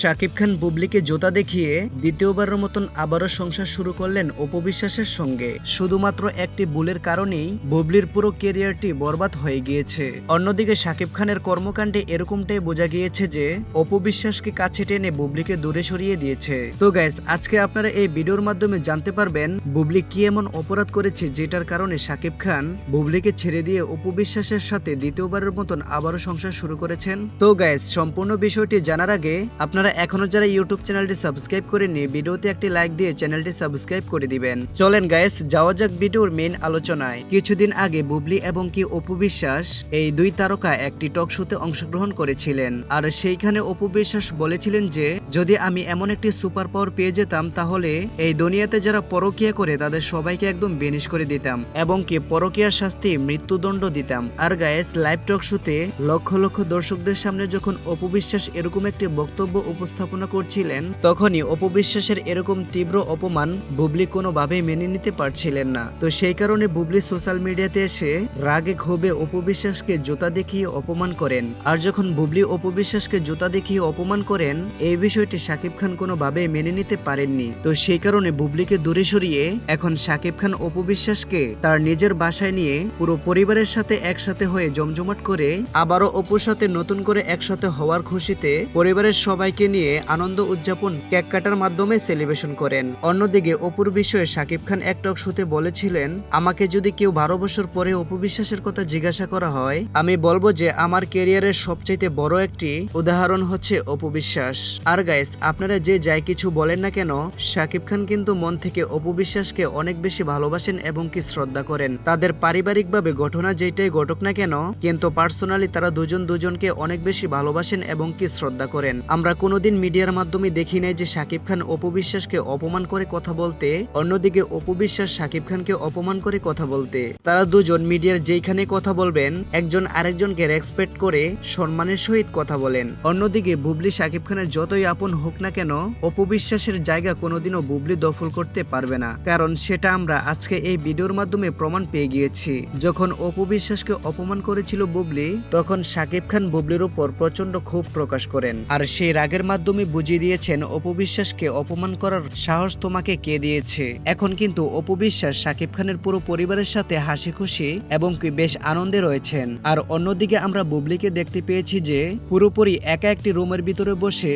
শাকিব খান বুবলিকে জোতা দেখিয়ে দ্বিতীয়বারের মতন আবারও সংসার শুরু করলেন অপবিশ্বাসের সঙ্গে। শুধুমাত্র একটি ভুলের কারণেই বুবলির পুরো কেরিয়ারটি বরবাদ হয়ে গিয়েছে। অন্যদিকে শাকিব খানের কর্মকাণ্ডে এরকমটাই বোঝা গিয়েছে যে অপবিশ্বাসকে কাছে টেনে বুবলিকে দূরে সরিয়ে দিয়েছে। তো গাইস আজকে আপনারা এই ভিডিওর মাধ্যমে জানতে পারবেন, বুবলি কি এমন অপরাধ করেছে যেটার কারণে শাকিব খান বুবলিকে ছেড়ে দিয়ে অপবিশ্বাসের সাথে দ্বিতীয়বারের মতন আবারও সংসার শুরু করেছেন। তো গাইস সম্পূর্ণ বিষয়টি জানার আগে আপনারা এখনও যারা ইউটিউব চ্যানেলটি সাবস্ক্রাইব করেননি, ভিডিওতে একটি লাইক দিয়ে চ্যানেলটি সাবস্ক্রাইব করে দিবেন। চলেন গায়েস যাওয়া যাক ভিডিওর মেইন আলোচনায়। কিছুদিন আগে বুবলি এবং কি অপু বিশ্বাস এই দুই তারকা একটি টক শোতে অংশগ্রহণ করেছিলেন। আর সেইখানে অপু বিশ্বাস বলেছিলেন যে যদি আমি এমন একটি সুপার পাওয়ার পেয়ে যেতাম, তাহলে এই দুনিয়াতে যারা পরকিয়া করে, তাদের সবাইকে একদম বেনিশ করে দিতাম এবং কি পরকিয়ার শাস্তি, মৃত্যুদণ্ড দিতাম। আর গায়েস লাইভ টক শোতে লক্ষ লক্ষ দর্শকদের সামনে যখন অপবিশ্বাস এরকম একটি বক্তব্য উপস্থাপনা করছিলেন, তখনই অপবিশ্বাসের এরকম তীব্র অপমান বুবলি কোনোভাবেই মেনে নিতে পারছিলেন না। তো সেই কারণে বুবলি সোশ্যাল মিডিয়াতে এসে রাগে ক্ষোভে অপবিশ্বাসকে জুতা দেখিয়ে অপমান করেন। আর যখন বুবলি অপবিশ্বাসকে জুতা দেখিয়ে অপমান করেন, এই বিষয়টি শাকিব খান কোনোভাবেই মেনে নিতে পারেননি। তো সেই কারণে বুবলিকে দূরে সরিয়ে এখন শাকিব খান অপবিশ্বাসকে তার নিজের বাসায় নিয়ে পুরো পরিবারের সাথে একসাথে হয়ে জমজমাট করে আবারও অপুর সাথে নতুন করে একসাথে হওয়ার খুশিতে পরিবারের সবাইকে নিয়ে আনন্দ উদযাপন কেক কাটার মাধ্যমে সেলিব্রেশন করেন। অন্যদিকে অপুর বিষয়ে শাকিব খান এক টক শোতে বলেছিলেন, আমাকে যদি কেউ বারো বছর পরে অপবিশ্বাসের কথা জিজ্ঞাসা করা হয়, আমি বলব যে আমার কেরিয়ারের সবচাইতে বড় একটি উদাহরণ হচ্ছে অপবিশ্বাস আর গাইস আপনারা যে যাই কিছু বলেন না কেন শাকিব খান কিন্তু মন থেকে অপবিশ্বাসকে অনেক বেশি ভালোবাসেন এবং কি শ্রদ্ধা করেন। তাদের পারিবারিকভাবে ঘটনা যেটাই ঘটক না কেন, কিন্তু পার্সোনালি তারা দুজন দুজনকে অনেক বেশি ভালোবাসেন এবং কি শ্রদ্ধা করেন। আমরা কোনোদিন মিডিয়ার মাধ্যমে দেখি নাই যে শাকিব খান অপবিশ্বাসকে অপমান করে কথা বলতে, অন্যদিকে অপবিশ্বাস শাকিব খানকে অপমান করে কথা বলতে। তারা দুজন মিডিয়ার যেইখানে কথা বলবেন, একজন আরেকজনকে রেসপেক্ট করে, সম্মানের সহিত কথা বলেন। অন্যদিকে বুবলি শাকিব খানের যতই আপন হোক না কেন, অপবিশ্বাসের জায়গা কোনোদিনও বুবলি দখল করতে পারবে না। কারণ সেটা আমরা আজকে এই ভিডিওর মাধ্যমে প্রমাণ পেয়ে গিয়েছি। যখন অপবিশ্বাসকে অপমান করেছিল বুবলি, তখন শাকিব খান বুবলির উপর প্রচণ্ড ক্ষোভ প্রকাশ করেন। আর সেই রাগের মাধ্যমে বুঝিয়ে দিয়েছেন, অপবিশ্বাসকে অপমান করার সাহস তোমাকে কে দিয়েছে? এখন কিন্তু অপবিশ্বাস শাকিব খানের পুরো পরিবারের সাথে হাসি খুশি এবং কি বেশ আনন্দে রয়েছেন। আর অন্যদিকে আমরা বুবলিকে দেখতে পেয়েছি যে, পুরোপুরি একা একটি রুমের ভিতরে বসে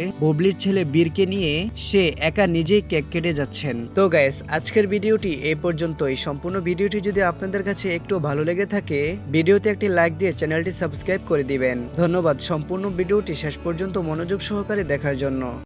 বুবলির ছেলে বীরকে নিয়ে সে একা নিজেই কেক কেটে যাচ্ছেন। তো গ্যাস আজকের ভিডিওটি এই পর্যন্তই। সম্পূর্ণ ভিডিওটি যদি আপনাদের কাছে একটু ভালো লেগে থাকে, ভিডিওতে একটি লাইক দিয়ে চ্যানেলটি সাবস্ক্রাইব করে দিবেন। ধন্যবাদ। সম্পূর্ণ ভিডিওটি শেষ পর্যন্ত মনোযোগ সহকারে দেখার জন্য।